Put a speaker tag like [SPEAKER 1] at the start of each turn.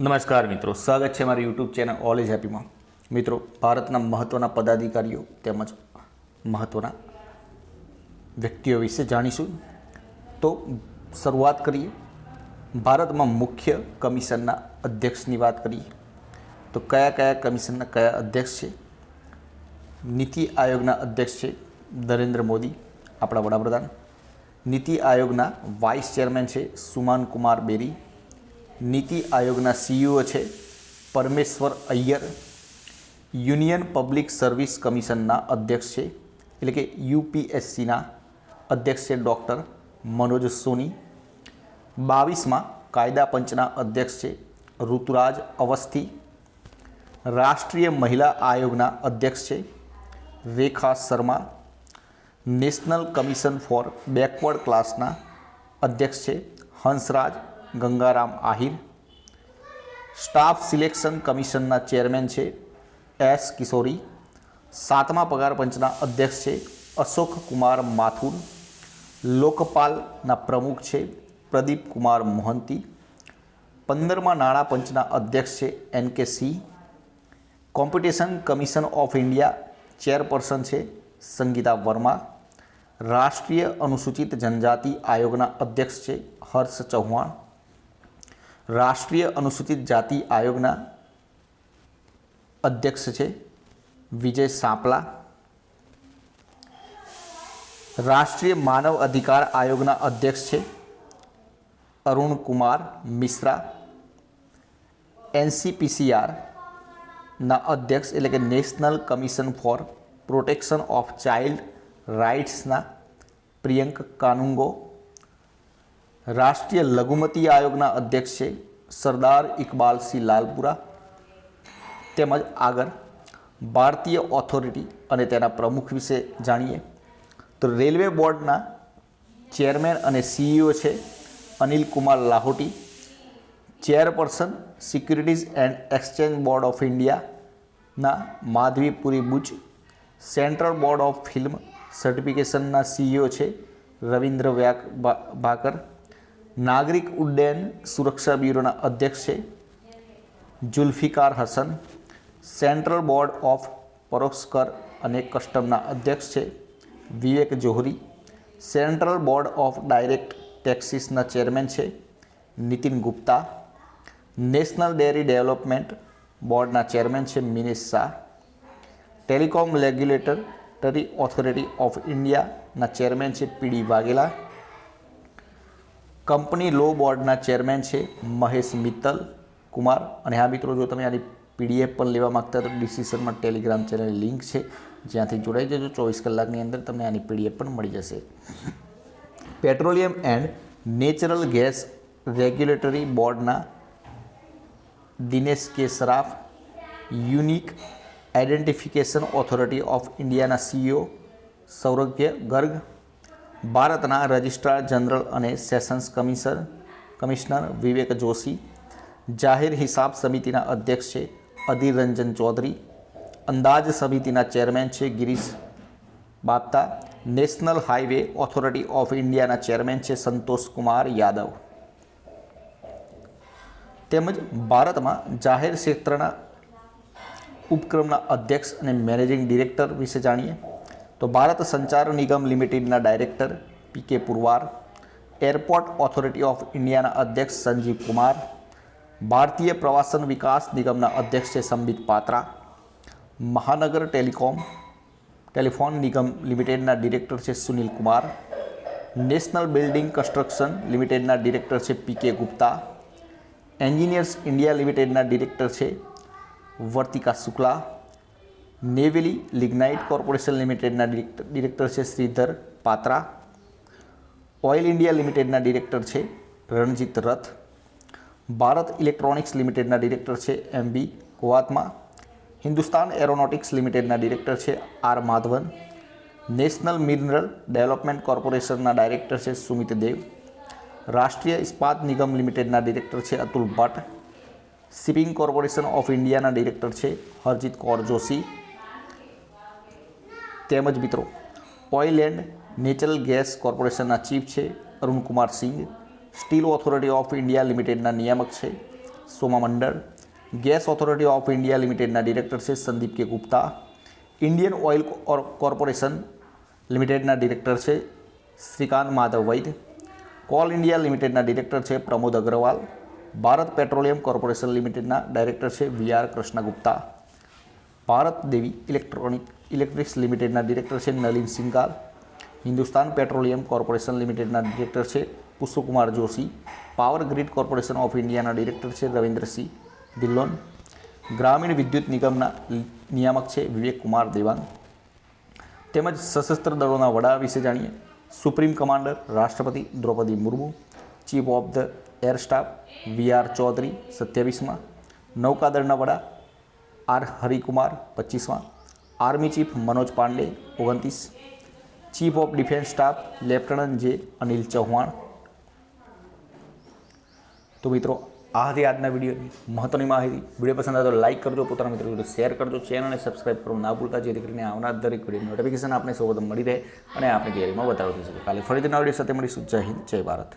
[SPEAKER 1] નમસ્કાર મિત્રો, સ્વાગત છે મારી યુટ્યુબ ચેનલ ઓલ ઇઝ હેપીમાં મિત્રો, ભારતના મહત્ત્વના પદાધિકારીઓ તેમજ મહત્ત્વના વ્યક્તિઓ વિશે જાણીશું. તો શરૂઆત કરીએ. ભારતમાં મુખ્ય કમિશનના અધ્યક્ષની વાત કરીએ. તો કયા કયા કમિશનના કયા અધ્યક્ષ છે? નીતિ આયોગના અધ્યક્ષ છે નરેન્દ્ર મોદી, આપણા વડાપ્રધાન. નીતિ આયોગના વાઇસ ચેરમેન છે સુમાન કુમાર બેરી. નીતિ આયોગના સીઈઓ છે Parameshwar Iyer, union public service કમિશનના અધ્યક્ષ છે, એટલે કે યુપીએસસીના અધ્યક્ષ છે ડૉક્ટર મનોજ સોની. બાવીસમાં કાયદા પંચના અધ્યક્ષ છે ઋતુરાજ અવસ્થી. રાષ્ટ્રીય મહિલા આયોગના અધ્યક્ષ છે Rekha Sharma. National commission for backward ક્લાસના અધ્યક્ષ છે હંસરાજ ગંગારામ આહિર. સ્ટાફ સિલેક્શન કમિશનના ચેરમેન છે એસ કિશોરી. સાતમા પગાર પંચના અધ્યક્ષ છે અશોક કુમાર માથુર. લોકપાલના પ્રમુખ છે પ્રદીપ કુમાર મોહંતી. પંદરમા નાણાં પંચના અધ્યક્ષ છે N K Singh. Competition commission of India chairperson છે સંગીતા વર્મા. રાષ્ટ્રીય અનુસૂચિત જનજાતિ આયોગના અધ્યક્ષ છે હર્ષ ચૌહાણ. રાષ્ટ્રીય અનુસૂચિત જાતિ આયોગના અધ્યક્ષ છે વિજય સાંપલા. રાષ્ટ્રીય માનવ અધિકાર આયોગના અધ્યક્ષ છે અરુણ કુમાર મિશ્રા. એનસીપીસીઆરના અધ્યક્ષ એટલે કે national commission for protection of child રાઇટ્સના Priyank Kanoongo. રાષ્ટ્રીય લઘુમતી આયોગના અધ્યક્ષ છે સરદાર ઇકબાલસિંહ લાલપુરા. તેમજ આગળ ભારતીય ઓથોરિટી અને તેના પ્રમુખ વિશે જાણીએ. તો રેલવે બોર્ડના ચેરમેન અને સીઈઓ છે Anil Kumar Lahoti. Chairperson securities and exchange board of ઇન્ડિયાના Madhavi Puri Buch central board of film સર્ટિફિકેશનના CEO છે રવિન્દ્ર વ્યાક ભાકર. નાગરિક ઉડ્ડયન સુરક્ષા બ્યુરોના અધ્યક્ષ છે Zulfiqar Hasan, central board of પરોક્ષ કર અને કસ્ટમના અધ્યક્ષ છે Vivek Johri, central board of direct ટેક્સીસના chairman છે Nitin Gupta, national dairy development બોર્ડના ચેરમેન છે Minesh Shah, telecom regulatory authority of ઇન્ડિયાના ચેરમેન છે પીડી વાઘેલા કંપની લો બોર્ડના ચેરમેન છે મહેશ મિત્તલ કુમાર. અને હા મિત્રો, જો તમે આની પીડીએફ પણ લેવા માગતા તો ડિસિશનમાં ટેલિગ્રામ ચેનલ લિંક છે. જ્યાંથી જોડાઈ જજો. ચોવીસ કલાકની અંદર તમને આની પીડીએફ પણ મળી જશે. Petroleum and natural gas regulatory બોર્ડના Dinesh K Saraf, unique identification authority of ઇન્ડિયાના સીઈઓ સૌરભ્ય ગર્ગ ભારતના રજિસ્ટ્રાર જનરલ અને census commissioner commissioner Vivek Joshi, જાહેર હિસાબ સમિતિના અધ્યક્ષ છે અધીર રંજન ચૌધરી, અંદાજ સમિતિના ચેરમેન છે Girish Bapat, national highway authority of ઇન્ડિયાના ચેરમેન છે સંતોષ કુમાર યાદવ. તેમજ ભારતમાં જાહેર ક્ષેત્રના ઉપક્રમના અધ્યક્ષ અને મેનેજિંગ ડિરેક્ટર વિશે જાણીએ. તો ભારત સંચાર નિગમ લિમિટેડના ડાયરેક્ટર પી કે પુરવાર, એરપોર્ટ ઓથોરિટી ઓફ ઇન્ડિયાના અધ્યક્ષ સંજીવ કુમાર, ભારતીય પ્રવાસન વિકાસ નિગમના અધ્યક્ષ છે સંબિત પાત્રા, મહાનગર ટેલિકોમ, ટેલિફોન નિગમ લિમિટેડના ડિરેક્ટર છે Sunil Kumar, national building construction લિમિટેડના ડિરેક્ટર છે P K Gupta, engineers India લિમિટેડના ડિરેક્ટર છે વર્તિકા શુક્લા નેવેલી લિગ્નાઇટ કોર્પોરેશન લિમિટેડના ડિરેક્ટર છે શ્રીધર પાત્રા. ઓઇલ ઇન્ડિયા લિમિટેડના ડિરેક્ટર છે રણજીત રથ. ભારત ઇલેક્ટ્રોનિક્સ લિમિટેડના ડિરેક્ટર છે એમ બી કુવાતમા. હિન્દુસ્તાન એરોનોટિક્સ લિમિટેડના ડિરેક્ટર છે R Madhavan. National mineral development કોર્પોરેશનના ડાયરેક્ટર છે સુમિત દેવ. રાષ્ટ્રીય ઇસ્પાત નિગમ લિમિટેડના ડિરેક્ટર છે Atul Bhatt. Shipping corporation of ઇન્ડિયાના ડિરેક્ટર છે હરજીત કૌર જોશી. તેમજ મિત્રો, ઓઇલ એન્ડ નેચરલ ગેસ કોર્પોરેશનના ચીફ છે Arun Kumar Singh, steel authority of India લિમિટેડના નિયામક છે Soma Mondal, gas authority of India લિમિટેડના ડિરેક્ટર છે Sandeep K Gupta, Indian oil core- corporation લિમિટેડના ડિરેક્ટર છે શ્રીકાંત માધવ વૈદ, કોલ ઇન્ડિયા લિમિટેડના ડિરેક્ટર છે પ્રમોદ અગ્રવાલ, ભારત પેટ્રોલિયમ કોર્પોરેશન લિમિટેડના ડાયરેક્ટર છે વી આર કૃષ્ણગુપ્તા, ભારત દેવી ઇલેક્ટ્રોનિક ઇલેક્ટ્રિક્સ લિમિટેડના ડિરેક્ટર છે નલિન સિંગાલ. હિન્દુસ્તાન પેટ્રોલિયમ કોર્પોરેશન લિમિટેડના ડિરેક્ટર છે Pushp Kumar Joshi. Power grid corporation of ઇન્ડિયાના ડિરેક્ટર છે રવિન્દ્રસિંહ ધિલ્લોન. ગ્રામીણ વિદ્યુત નિગમના નિયામક છે વિવેક કુમાર દેવાંગ. તેમજ સશસ્ત્ર દળોના વડા વિશે જાણીએ. સુપ્રીમ કમાન્ડર, રાષ્ટ્રપતિ Droupadi Murmu. Chief of the air staff, V R Chaudhari સત્યાવીસમાં. નૌકાદળના વડા આર હરિકુમાર પચીસમાં આર્મી ચીફ મનોજ પાંડે ઓગણત્રીસ, chief of defence staff lieutenant જે અનિલ ચૌહાણ. તો મિત્રો આ હતી આજના વિડીયોની મહત્વની માહિતી. વીડિયો પસંદ આવે તો લાઇક કરજો, પોતાના મિત્રો જોડે શેર કરજો ચેનલને સબસ્ક્રાઇબ કરવું ના ભૂલતા, જેથી કરીને આવનાર દરેક વીડિયો નોટિફિકેશન આપણે સૌપ્રથમ મળી રહે અને આપણી ગેરીમાં વધારો થઈ શકે. કાલે ફરીથી નવા વીડિયો સાથે મળીશું. જય હિન્દ, જય ભારત.